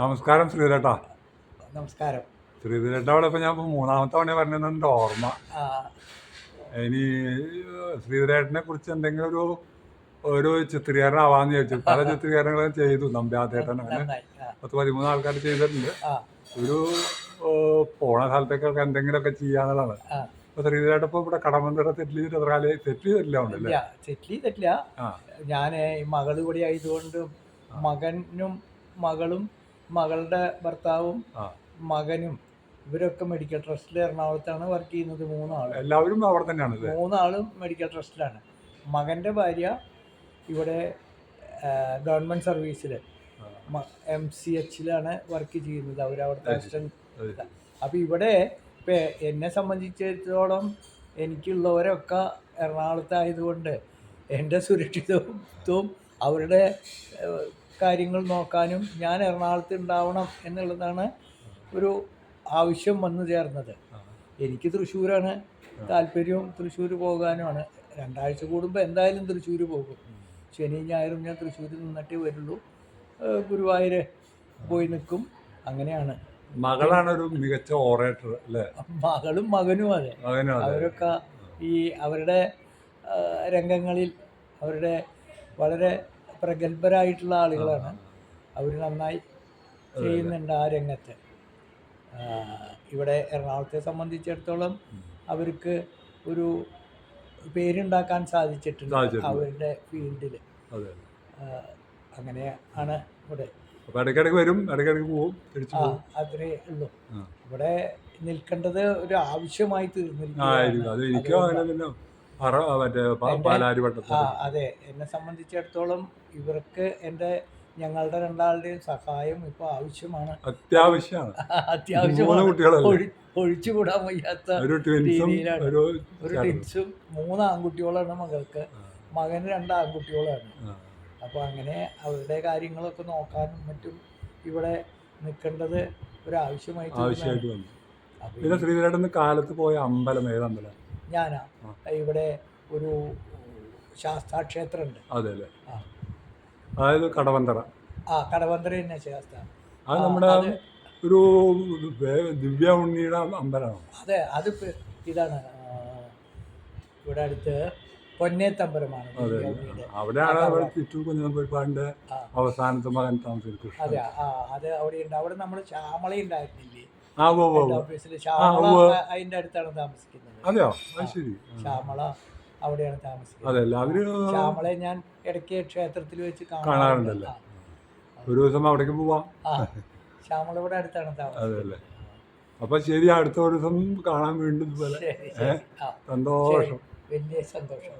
നമസ്കാരം ശ്രീധരേട്ടാ. നമസ്കാരം. ശ്രീധരേട്ടവിടെ ഇപ്പം ഞാൻ മൂന്നാമത്തെ തവണ പറഞ്ഞതെന്നുണ്ട് ഓർമ്മ? ഇനി ശ്രീധരേട്ടനെ കുറിച്ച് എന്തെങ്കിലും ഒരു ഒരു ചിത്രീകരണമാവാന്ന് ചോദിച്ചു പല ചിത്രീകരണങ്ങളും ചെയ്തു നമ്പ്യാത്തേട്ടൻ അങ്ങനെ. പത്ത് പതിമൂന്ന് ആൾക്കാർ ചെയ്തിട്ടുണ്ട്. ഒരു പോണ സ്ഥലത്തേക്കൊക്കെ എന്തെങ്കിലുമൊക്കെ ചെയ്യാന്നുള്ളതാണ്. അപ്പൊ ശ്രീധരേട്ടൻ ഇപ്പൊ ഇവിടെ കടമന്ത്രിയുടെ തെറ്റിലി ചെയ്തിട്ട് തെറ്റി തെറ്റില്ല ഉണ്ടല്ലേ ഇല്ല തെറ്റില്ല. ഞാൻ മകൾ കൂടി ആയതുകൊണ്ട് മകനും മകളും മകളുടെ ഭർത്താവും മകനും ഇവരൊക്കെ മെഡിക്കൽ ട്രസ്റ്റിൽ എറണാകുളത്താണ് വർക്ക് ചെയ്യുന്നത് മൂന്നാളും. എല്ലാവരും അവിടെ തന്നെയാണ് മൂന്നാളും മെഡിക്കൽ ട്രസ്റ്റിലാണ് മകന്റെ ഭാര്യ ഇവിടെ ഗവൺമെന്റ് സർവീസിൽ എം സി എച്ചിലാണ് വർക്ക് ചെയ്യുന്നത്. അവരവിടുത്തെ അപ്പൊ അപ്പോൾ ഇവിടെ ഇപ്പം എന്നെ സംബന്ധിച്ചിടത്തോളം എനിക്കുള്ളവരൊക്കെ എറണാകുളത്തായതുകൊണ്ട് എന്റെ സുരക്ഷിതത്വവും അവരുടെ കാര്യങ്ങൾ നോക്കാനും ഞാൻ എറണാകുളത്ത് ഉണ്ടാവണം എന്നുള്ളതാണ് ഒരു ആവശ്യം വന്നു ചേർന്നത്. എനിക്ക് തൃശ്ശൂരാണ് താല്പര്യവും തൃശ്ശൂർ പോകാനുമാണ്. രണ്ടാഴ്ച കൂടുമ്പോൾ എന്തായാലും തൃശ്ശൂർ പോകും. ശനി ഞായറും ഞാൻ തൃശ്ശൂരിൽ നിന്നിട്ടേ വരുള്ളൂ. ഗുരുവായൂര് ഗുരുവായൂർ പോയി നിൽക്കും. അങ്ങനെയാണ്. മകളാണ് ഒരു മികച്ച ഓറേറ്റർ അല്ലേ? മകളും മകനും അതെ. അവരൊക്കെ ഈ അവരുടെ രംഗങ്ങളിൽ അവരുടെ വളരെ പ്രഗത്ഭരായിട്ടുള്ള ആളുകളാണ്. അവർ നന്നായി ചെയ്യുന്നുണ്ട് ആ രംഗത്ത്. ഇവിടെ എറണാകുളത്തെ സംബന്ധിച്ചിടത്തോളം അവർക്ക് ഒരു പേരുണ്ടാക്കാൻ സാധിച്ചിട്ടുണ്ട്. അവരുടെ ഫീൽഡിൽ അതെ അങ്ങനെ ആണ് ഇവിടെ. ഇടയ്ക്കിടയ്ക്ക് വരും ഇടയ്ക്കിടയ്ക്ക് പോവും തിരിച്ചു ആ പോകും അത്രേ ഉള്ളൂ. ഇവിടെ നിൽക്കേണ്ടത് ഒരു ആവശ്യമായി തീർന്നിരിക്കുന്നു അത്. എന്നെ സംബന്ധിച്ചിടത്തോളം ഇവർക്ക് എന്റെ ഞങ്ങളുടെ രണ്ടാളുടെയും സഹായം ഇപ്പോൾ ആവശ്യമാണ്. അത്യാവശ്യമാണ്. അത്യാവശ്യം അത്യാവശ്യമാണ് ഒഴിച്ചുകൂടാൻ വയ്യാത്ത രീതിയിലാണ്. ഒരു ചേട്ടനും. മൂന്ന് ആൺകുട്ടികളാണ് മകൾക്ക്. മകന് രണ്ട് ആൺകുട്ടികളാണ്. അപ്പൊ അപ്പോൾ അങ്ങനെ അവരുടെ കാര്യങ്ങളൊക്കെ നോക്കാനും മറ്റും ഇവിടെ നിൽക്കേണ്ടത് ഒരു ആവശ്യമായി ആവശ്യമായിട്ട് പിന്നെ ശ്രീധരേട്ടൻ കാലത്ത് പോയ അമ്പലം ഏത് അമ്പലം ഞാനാ ഇവിടെ ഒരു ശാസ്താക്ഷേത്രമുണ്ട് അതെ അല്ലേ ആ. അതായത് കടവന്തറ. ആ കടവന്തര തന്നെ ശാസ്ത. അത് നമ്മുടെ ഒരു ദിവ്യ ഉണ്ണിയുടെ അമ്പലമാണ്? അതെ അത് ഇതാണ്. ഇവിടെ അടുത്ത് പൊന്നേത്തമ്പലമാണ് അതെ അവിടെയാണ് ആ, അവിടെ ചുറ്റു കുഞ്ഞിപ്പാടിന്റെ ആ. അവസാനത്തെ മകൻ കൃഷ്ണൻ അതെ ആ അത് അവിടെ ഉണ്ട്. അവിടെ നമ്മൾ ശ്യാമള ഉണ്ടായിരുന്നില്ലേ ആ ഓഫീസിൽ ശ്യാമള അതിന്റെ അടുത്താണ് താമസിക്കുന്നത്. അതെയോ? അത് ശരി. ശ്യാമള അവിടെയാണ് താമസിക്കുന്നത്. അതെ അല്ല അവർ ശ്യാമളയെ ഞാൻ ഇടയ്ക്ക് ക്ഷേത്രത്തിൽ വെച്ച് കാണാറുണ്ടല്ലോ? ഒരു ദിവസം അവിടേക്ക് പോവാം. ശ്യാമള ഇവിടെ അടുത്താണ് താമസിക്കുന്നത്. അപ്പൊ ശരി അടുത്ത ഒരു ദിവസം കാണാൻ വേണ്ടി സന്തോഷം. വലിയ സന്തോഷം.